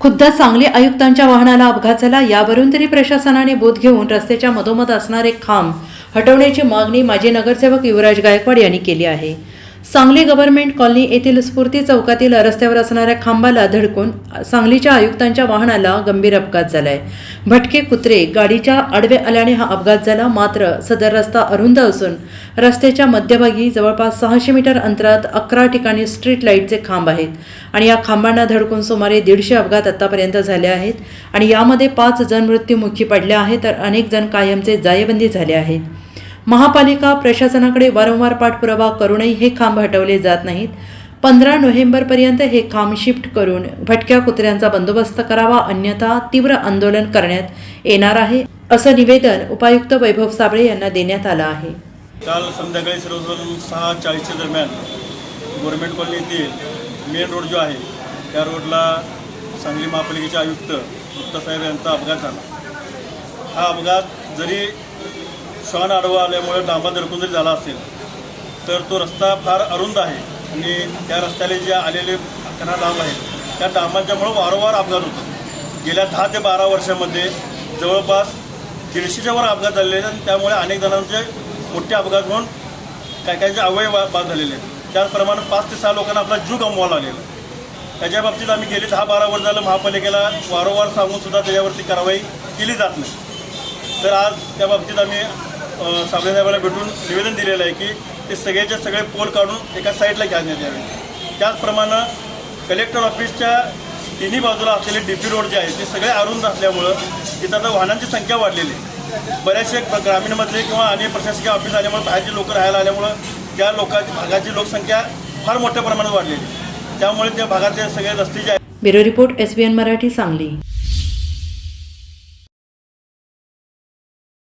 खुद्द सांगली आयुक्तांच्या वाहनाला अपघात झाला. यावरून तरी प्रशासनाने बोध घेऊन रस्त्याच्या मधोमध असणारे खांब हटवण्याची मागणी माजी नगरसेवक युवराज गायकवाड यांनी केली आहे. सांगली गव्हर्नमेंट कॉलनी येथील स्फूर्ती चौकातील रस्त्यावर असणाऱ्या खांबाला धडकून सांगलीच्या आयुक्तांच्या वाहनाला गंभीर अपघात झालाय. भटके कुत्रे गाडीच्या आडवे आल्याने हा अपघात झाला. मात्र सदर रस्ता अरुंद असून रस्त्याच्या मध्यभागी जवळपास सहाशे मीटर अंतरात अकरा ठिकाणी स्ट्रीट लाईटचे खांब आहेत आणि या खांबांना धडकून सुमारे दीडशे अपघात आतापर्यंत झाले आहेत आणि यामध्ये पाच जण मृत्युमुखी पडले आहेत तर अनेक जण कायमचे जायबंदी झाले आहेत. महापालिका प्रशासनाकडे वारंवार पाठपुरावा करूनही हे खांब हटवले जात नाहीत. पंधरा नोव्हेंबरपर्यंत हे खांब शिफ्ट करून भटक्या कुत्र्यांचा बंदोबस्त करावा अन्यथा तीव्र आंदोलन करण्यात येणार आहे असं निवेदन उपायुक्त वैभव साबळे यांना देण्यात आलं आहे. काल संध्याकाळी सर्वसाधारण सहा चाळीसच्या दरम्यान गव्हर्नमेंट कॉलनी येथील मेन रोड जो आहे त्या रोडला सांगली महापालिकेचे आयुक्त गुप्ता साहेब यांचा अपघात झाला. हा अपघात जरी श्वान आडवा आल्यामुळे डांबा दडकून जरी झाला असेल तर तो रस्ता फार अरुंद आहे आणि त्या रस्त्याला जे आलेले अकरा डांब आहेत त्या डांबांच्यामुळे वारंवार अपघात होतो. गेल्या दहा ते बारा वर्षामध्ये जवळपास दीडशेच्या वर अपघात झालेले आहेत आणि त्यामुळे अनेक जणांचे मोठे अपघात होऊन काही काही अवयव बाद झालेले आहेत. त्याचप्रमाणे पाच ते सहा लोकांना आपला जीव गमवावा लागलेला आहे. त्याच्या बाबतीत आम्ही गेले दहा बारा वर्ष झालं महापालिकेला वारंवार सांगून सुद्धा त्याच्यावरती कारवाई केली जात नाही. तर आज त्या बाबतीत आम्ही साहेबांना भेटून निवेदन दिलेलं आहे की ते सगळ्याचे सगळे पोल काढून एका साईडला घालण्यात यावे त्याचप्रमाणे कलेक्टर ऑफिसच्या तिन्ही बाजूला असलेले डी पी रोड जे आहे ते सगळे अरुंद असल्यामुळं तिथं आता वाहनांची संख्या वाढलेली आहे. बऱ्याचशे ग्रामीणमधले किंवा अनेक प्रशासकीय ऑफिस आल्यामुळे बाहेरचे लोक राहायला आल्यामुळं त्या लोकांची भागाची लोकसंख्या फार मोठ्या प्रमाणात वाढलेली आहे. त्यामुळे त्या भागातले सगळे रस्ते जे आहेत bureau report S B N Marathi Sangli.